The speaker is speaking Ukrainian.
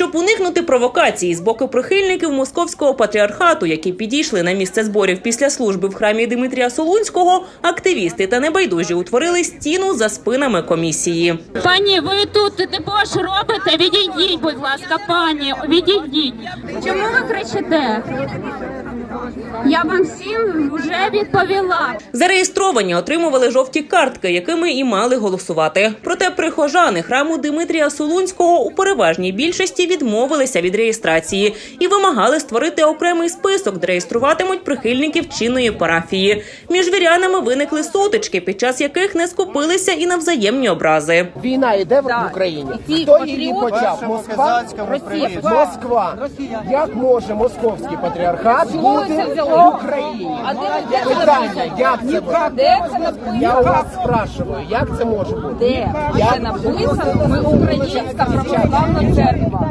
Щоб уникнути провокації з боку прихильників московського патріархату, які підійшли на місце зборів після служби в храмі Дмитрія Солунського, активісти та небайдужі утворили стіну за спинами комісії. Пані, ви тут дебош робите? Відійдіть, будь ласка, пані, відійдіть. Чому ви кричите? Я вам всім вже відповіла. Зареєстровані отримували жовті картки, якими і мали голосувати. Проте прихожани храму Дмитрія Солунського у переважній більшості відмовилися від реєстрації і вимагали створити окремий список, де реєструватимуть прихильників чинної парафії. Між вірянами виникли сутички, під час яких не скупилися і на взаємні образи. Війна йде в Україні. Хто її почав? Москва? Москва. Як може московський патріархат бути в Україні? Питання, як це може? Де це написано? Я у вас спрашиваю, як це може бути? Де? Це написано? Ми українська православна церква.